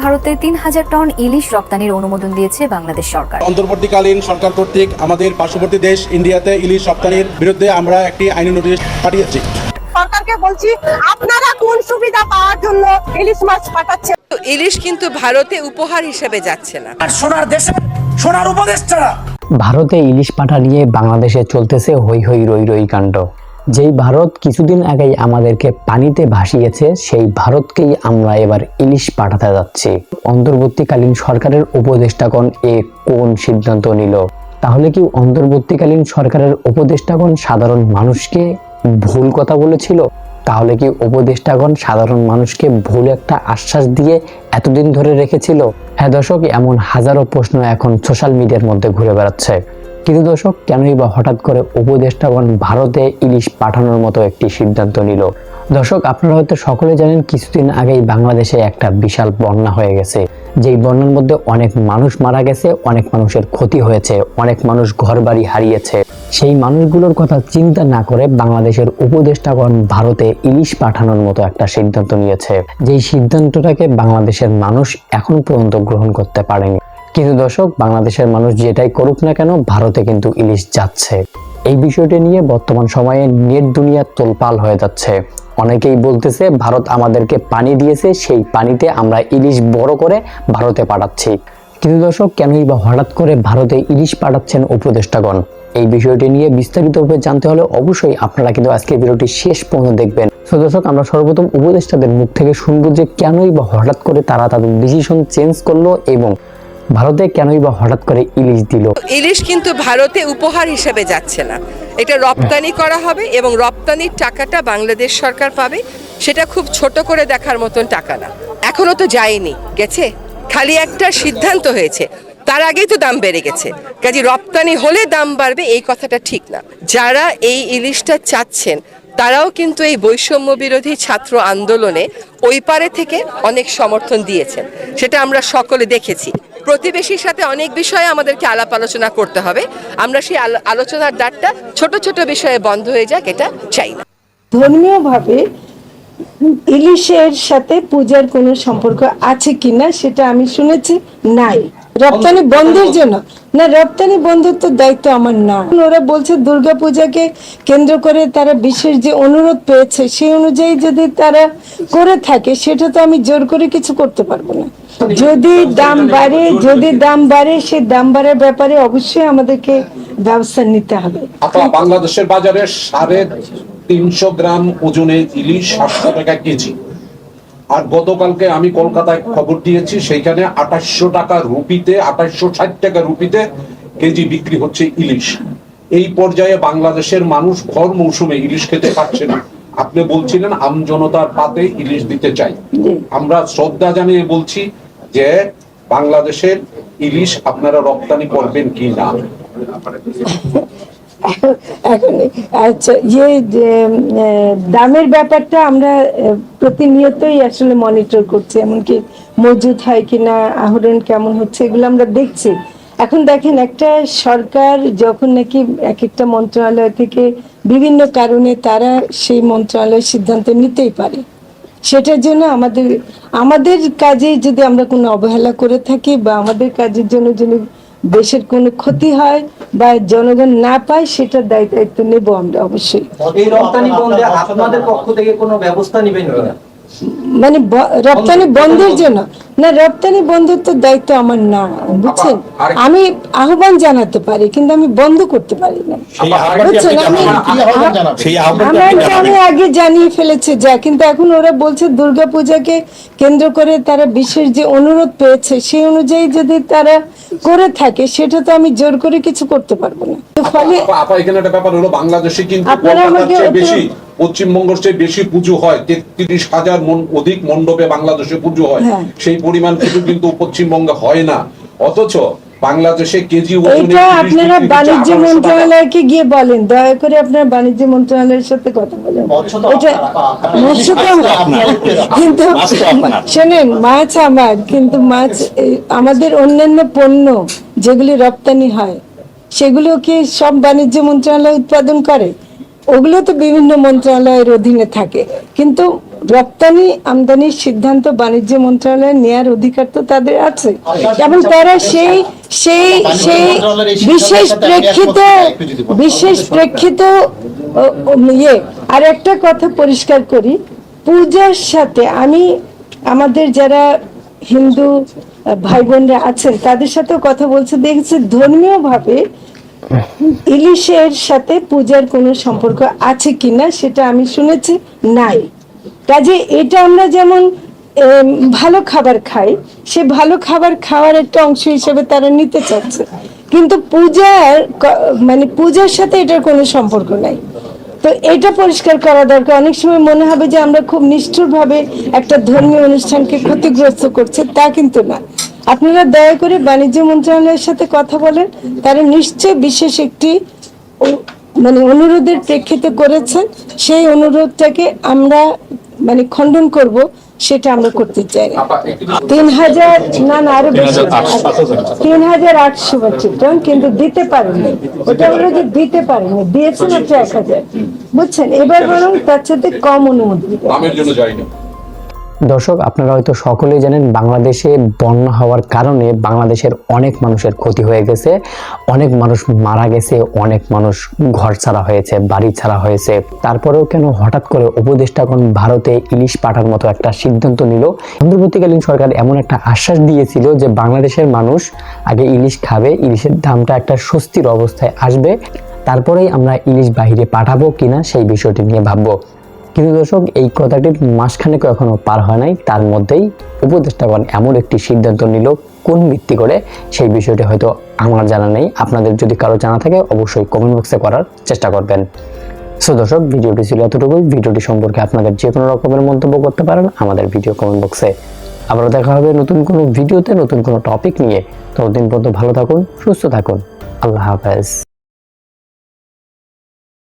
ভারতে তিন হাজার টন ইলিশ রপ্তানির অনুমোদন দিয়েছে বাংলাদেশ সরকার। অন্তর্বর্তীকালীন সরকার কর্তৃক আমাদের পার্শ্ববর্তী দেশ ইন্ডিয়াতে ইলিশ রপ্তানির বিরুদ্ধে আমরা একটি আইনি নোটিশ পাঠিয়েছি। সরকারকে বলছি আপনারা কোন সুবিধা পাওয়ার জন্য ইলিশ মাছ পাঠাচ্ছেন? ইলিশ কিন্তু ভারতে উপহার হিসেবে যাচ্ছে না। আর সোনার দেশে সোনার উপদেষ্টারা। ভারতে ইলিশ পাঠা নিয়ে বাংলাদেশে চলতেছে হই হই রই রই কাণ্ড। যেই ভারত কিছুদিন আগেই আমাদেরকে পানিতে ভাসিয়েছে, সেই ভারতকেই আমরা এবার ইলিশ পাঠাতে যাচ্ছি। অন্তর্বর্তীকালীন সরকারের উপদেষ্টাগণ এ কোন সিদ্ধান্ত নিল? তাহলে কি অন্তর্বর্তীকালীন সরকারের উপদেষ্টাগণ সাধারণ মানুষকে ভুল কথা বলেছিল? তাহলে কি উপদেষ্টাগণ সাধারণ মানুষকে ভুল একটা আশ্বাস দিয়ে এতদিন ধরে রেখেছিল? হ্যাঁ দর্শক, এমন হাজারো প্রশ্ন এখন সোশ্যাল মিডিয়ার মধ্যে ঘুরে বেড়াচ্ছে। কিন্তু দর্শক, কেনই বা হঠাৎ করে উপদেষ্টাগণ ভারতে ইলিশ পাঠানোর মতো একটি সিদ্ধান্ত নিল? দর্শক, আপনারা হয়তো সকলে জানেন, কিছুদিন আগেই বাংলাদেশে একটা বিশাল বন্যা হয়ে গেছে। যেই বন্যার মধ্যে অনেক মানুষ মারা গেছে, অনেক মানুষের ক্ষতি হয়েছে, অনেক মানুষ ঘর বাড়ি হারিয়েছে। সেই মানুষগুলোর কথা চিন্তা না করে বাংলাদেশের উপদেষ্টাগণ ভারতে ইলিশ পাঠানোর মতো একটা সিদ্ধান্ত নিয়েছে। যেই সিদ্ধান্তটাকে বাংলাদেশের মানুষ এখন পর্যন্ত গ্রহণ করতে পারেনি। কিন্তু দর্শক, বাংলাদেশের মানুষ যেটাই করুক না কেন, ভারতে কিন্তু ইলিশ যাচ্ছে। এই বিষয়টি নিয়ে বর্তমান সময়ে নেট দুনিয়া তোলপাল হয়ে যাচ্ছে। অনেকেই বলতেছে, ভারত আমাদেরকে পানি দিয়েছে, সেই পানিতে আমরা ইলিশ বড় করে ভারতে পাঠাচ্ছি। কিন্তু দর্শক, কেনই বা হঠাৎ করে ভারতে ইলিশ পাঠাচ্ছেন উপদেষ্টাগণ? এই বিষয়টি নিয়ে বিস্তারিতভাবে জানতে হলে অবশ্যই আপনারা কিন্তু আজকের ভিডিওটি শেষ পর্যন্ত দেখবেন। তো দর্শক, আমরা সর্বপ্রথম উপদেষ্টাদের মুখ থেকে শুনব যে কেনই বা হঠাৎ করে তারা তাদের ডিসিশন চেঞ্জ করল এবং ভারতে কেনই বা হঠাৎ করে ইলিশ দিল? ইলিশ কিন্তু ভারতে উপহার হিসেবে যাচ্ছে না। এটা রপ্তানি করা হবে এবং রপ্তানির টাকাটা বাংলাদেশ সরকার পাবে। সেটা খুব ছোট করে দেখার মতন টাকা না। এখনও তো যায়নি। গেছে? খালি একটা সিদ্ধান্ত হয়েছে। তার আগেই তো দাম বেড়ে গেছে। কাজে রপ্তানি হলে দাম বাড়বে, এই কথাটা ঠিক না। যারা এই ইলিশটা চাচ্ছেন, তারাও কিন্তু এই বৈষম্য বিরোধী ছাত্র আন্দোলনে ওই পারে থেকে অনেক সমর্থন দিয়েছেন। সেটা আমরা সকলে দেখেছি। প্রতিবেশীর সাথে অনেক বিষয়ে আমাদেরকে আলাপ আলোচনা করতে হবে। আমরা সেই আলো- আলোচনার দ্বারটা ছোট ছোট বিষয়ে বন্ধ হয়ে যাক, এটা চাই না। ধর্মীয়ভাবে ইলিশের সাথে পূজার কোনো সম্পর্ক আছে কিনা সেটা আমি শুনেছি, নাই। রপ্তানি বন্ধের জন্য। না, রপ্তানি বন্ধের তো দায়িত্ব আমার না। ওরা বলছে দুর্গা পূজাকে কেন্দ্র করে তারা বিশেষ যে অনুরোধ পেয়েছে, সেই অনুযায়ী যদি তারা করে থাকে, সেটা তো আমি জোর করে কিছু করতে পারব না। যদি দাম বাড়ে যদি দাম বাড়ে সেই দাম বাড়ার ব্যাপারে অবশ্যই আমাদেরকে ব্যবস্থা নিতে হবে। আপা বাংলাদেশের বাজারে সাড়ে তিনশো গ্রাম ওজনে ইলিশ সাতশো টাকা কেজি। আর গতকালকে আমি কলকাতায় খবর দিয়েছি সেইখানে আঠাশশো টাকা রুপিতে আঠাশশো ষাট টাকা রুপিতে কেজি বিক্রি হচ্ছে ইলিশ। এই পর্যায়ে বাংলাদেশের মানুষ ঘর মৌসুমে ইলিশ খেতে পারছে না। আপনি বলছিলেন আমজনতার পাতে ইলিশ দিতে চাই। আমরা শ্রদ্ধা জানিয়ে বলছি যে বাংলাদেশের ইলিশ আপনারা রপ্তানি করবেন কি না? আচ্ছা ইয়ে দামের ব্যাপারটা আমরা প্রতিনিয়তই আসলে মনিটর করছি, এমনকি মজুদ হয় কিনা, আহরণ কেমন হচ্ছে, এগুলো আমরা দেখছি। এখন দেখেন, একটা সরকার যখন নাকি এক একটা মন্ত্রণালয় থেকে বিভিন্ন কারণে তারা সেই মন্ত্রণালয় সিদ্ধান্ত নিতেই পারে। সেটার জন্য আমাদের আমাদের কাজে যদি আমরা কোনো অবহেলা করে থাকি বা আমাদের কাজের জন্য যদি দেশের কোনো ক্ষতি হয় বা জনগণ না পায় সেটার দায় দায়িত্ব নেব আমরা অবশ্যই। এই রপ্তানি বন্ধে আপনাদের পক্ষ থেকে কোনো ব্যবস্থা নেবেন কিনা? মানে রপ্তানি বন্ধের জন্য। না রপ্তানি বন্ধের তো দায়িত্ব আমার না বুঝছেন? আমি আহ্বান জানাতে পারি কিন্তু আমি বন্ধ করতে পারি না। বুঝছেন? আমি আমি আগে জানিয়ে ফেলেছে যা কিন্তু এখন ওরা বলছে দুর্গা পূজাকে কেন্দ্র করে তারা বিশেষ যে অনুরোধ পেয়েছে সেই অনুযায়ী যদি তারা করে থাকে সেটা তো আমি জোর করে কিছু করতে পারব না। ফলে আপা আপা, এখানে একটা ব্যাপার হলো বাংলাদেশে কিন্তু বেশি পশ্চিমবঙ্গের চেয়ে বেশি পুজো হয় তেত্রিশ হাজার অধিক মণ্ডপে বাংলাদেশে পুজো হয়। হ্যাঁ। সেই পরিমাণ পুজো কিন্তু পশ্চিমবঙ্গে হয় না। অথচ বাংলাদেশে কেজি ইলিশ আপনারা বাণিজ্য মন্ত্রণালয়কে গিয়ে বলেন দয়া করে আপনারা বাণিজ্য মন্ত্রণালয়ের সাথে কথা বলেন। এটা মৎস্য তো কিন্তু শোনেন মাছ আমার কিন্তু মাছ এই, আমাদের অন্যান্য পণ্য যেগুলি রপ্তানি হয় সেগুলো কি সব বাণিজ্য মন্ত্রণালয় উৎপাদন করে? ওগুলো তো বিভিন্ন মন্ত্রণালয়ের অধীনে থাকে। কিন্তু রপ্তানি আমদানির সিদ্ধান্ত বাণিজ্য মন্ত্রণালয় নেয়ার অধিকার তো তাদের আছে। এবং তারা সেই সেই সেই বিশেষ প্রেক্ষিত বিশেষ প্রেক্ষিত ইয়ে আর একটা কথা পরিষ্কার করি। পূজার সাথে আমি, আমাদের যারা হিন্দু ভাই বোনরা আছেন, তাদের সাথেও কথা বলছে। দেখছি ধর্মীয় ভাবে ইলিশের সাথে পূজার কোনো সম্পর্ক আছে কিনা সেটা আমি শুনেছি, নাই। কাজে এটা আমরা যেমন ভালো খাবার খাই, সে ভালো খাবার খাওয়ার একটা অংশ হিসেবে তারা নিতে চাচ্ছে। কিন্তু পূজার মানে পূজার সাথে এটার কোনো সম্পর্ক নাই। তো এটা পরিষ্কার করা দরকার। অনেক সময় মনে হবে যে আমরা খুব নিষ্ঠুরভাবে একটা ধর্মীয় অনুষ্ঠানকে ক্ষতিগ্রস্ত করছে, তা কিন্তু না। আপনারা দয়া করে বাণিজ্য মন্ত্রণালয়ের সাথে কথা বলেন। তারা নিশ্চয় বিশেষ একটি মানে অনুরোধের প্রেক্ষিতে করেছেন। সেই অনুরোধটাকে আমরা মানে খণ্ডন করব। সেটা আমরা করতে চাই। তিন হাজার না না আরও বেশি। তিন হাজার আটশো মেট্রিক টন কিন্তু দিতে পারেনি। ওটা হলো যে দিতে পারেনি। দিয়েছে মাত্র এক হাজার। বুঝছেন? এবার বরং তার সাথে কম অনুমতি। দামের জন্য দর্শক, আপনারা হয়তো সকলেই জানেন বাংলাদেশে বন্যা হওয়ার কারণে বাংলাদেশের অনেক মানুষের ক্ষতি হয়ে গেছে। অনেক মানুষ মারা গেছে, অনেক মানুষ ঘর ছাড়া হয়েছে, বাড়ি ছাড়া হয়েছে। তারপরেও কেন হঠাৎ করে উপদেষ্টাগণ ভারতে ইলিশ পাঠার মতো একটা সিদ্ধান্ত নিল? অন্তর্বর্তীকালীন সরকার এমন একটা আশ্বাস দিয়েছিল যে বাংলাদেশের মানুষ আগে ইলিশ খাবে, ইলিশের দামটা একটা স্বস্তির অবস্থায় আসবে। তারপরেই আমরা ইলিশ বাহিরে পাঠাবো কিনা সেই বিষয়টি নিয়ে ভাববো। কিন্তু দর্শক, এই কথাটির মাসখানেক এখনও পার হয় নাই। তার মধ্যেই উপদেষ্টাগণ এমন একটি সিদ্ধান্ত নিল, কোন ভিত্তি করে সেই বিষয়টি হয়তো আমার জানা নেই। আপনাদের যদি কারও জানা থাকে, অবশ্যই কমেন্ট বক্সে করার চেষ্টা করবেন। সো দর্শক, ভিডিওটি ছিল এতটুকুই। ভিডিওটি সম্পর্কে আপনাদের যে কোনো রকমের মন্তব্য করতে পারেন আমাদের ভিডিও কমেন্ট বক্সে আবারও দেখা হবে নতুন কোনো ভিডিওতে, নতুন কোনো টপিক নিয়ে। ততদিন পর্যন্ত ভালো থাকুন, সুস্থ থাকুন। আল্লাহ হাফেজ।